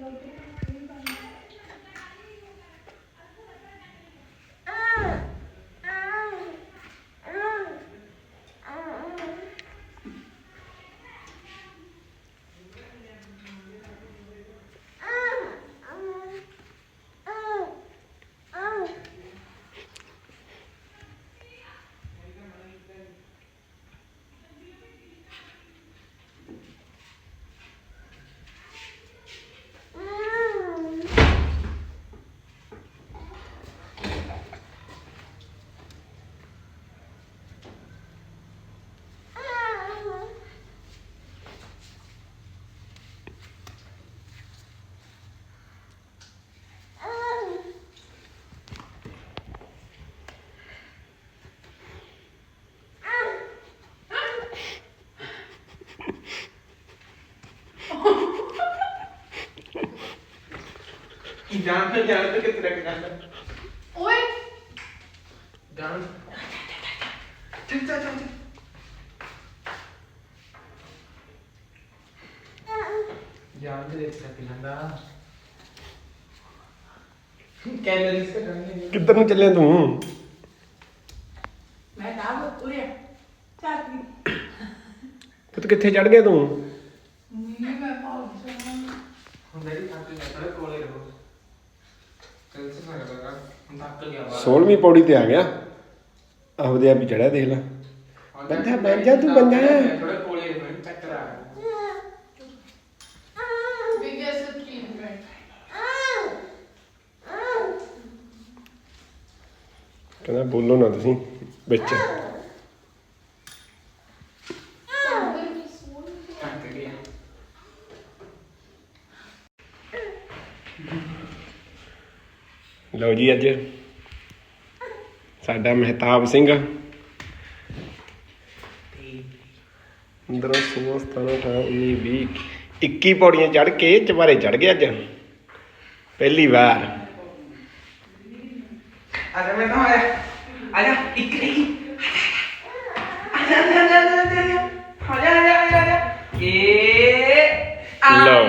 Thank you. ਤੇ ਜਾਨ ਤੇ ਕਿੱਥੇ ਰੱਖ ਜਾਂਦਾ ਓਏ। ਜਾਨ ਚੱਲ ਚੱਲ ਚੱਲ ਜਾਨ ਦੇ। ਵਿੱਚ ਰੱਖ ਜਾਂਦਾ ਕੈਲਰੀਜ਼ ਘਟਣਗੇ ਕਿੱਧਰ ਨੂੰ ਚੱਲਿਆ ਤੂੰ? ਮੈਂ ਕਹਾਂ ਉਰੇ ਚਾਤੀ ਪੁੱਤ ਕਿੱਥੇ ਚੜ ਗਿਆ ਤੂੰ? ਨਹੀਂ ਮੈਂ ਪਾਉਂ ਹੁਣ ਡੈਡੀ ਥੱਕ ਗਿਆ ਕੋਲੇ ਰਹੋ ਟੈਨਸ਼ਨ ਨਾ ਕਰਨਾ ਹੁਣ ਥੱਕ ਗਿਆ ਬਾਹਰ। 16ਵੀਂ ਪੌੜੀ ਤੇ ਆ ਗਿਆ। ਆਪਦੇ ਆਪ ਹੀ ਚੜਿਆ ਦੇਖ ਲੈ। ਬੰਦਾ ਬਣ ਜਾ ਤੂੰ ਬੰਦਾ। ਥੋੜੇ ਕੋਲੇ ਆ ਕਹਿੰਦਾ ਬੋਲੋ ਨਾ ਤੁਸੀਂ ਵਿੱਚ। ਲਓ ਜੀ ਅੱਜ ਸਾਡਾ ਮਹਿਤਾਬ ਸਿੰਘ। ਅੰਦਰੋਂ 16 17 18 19 20 21 ਪੌੜੀਆਂ ਚੜ ਕੇ ਚਵਾਰੇ ਚੜ ਗਿਆ ਅੱਜ। ਪਹਿਲੀ ਵਾਰ। ਅਰੇ ਮੈਂ ਤਾਂ ਆਇਆ ਆਇਆ ਇੱਕ ਨਹੀਂ ਆਇਆ ਆਇਆ ਆਇਆ ਆਇਆ ਆਇਆ ਆਇਆ ਇਹ ਲਓ।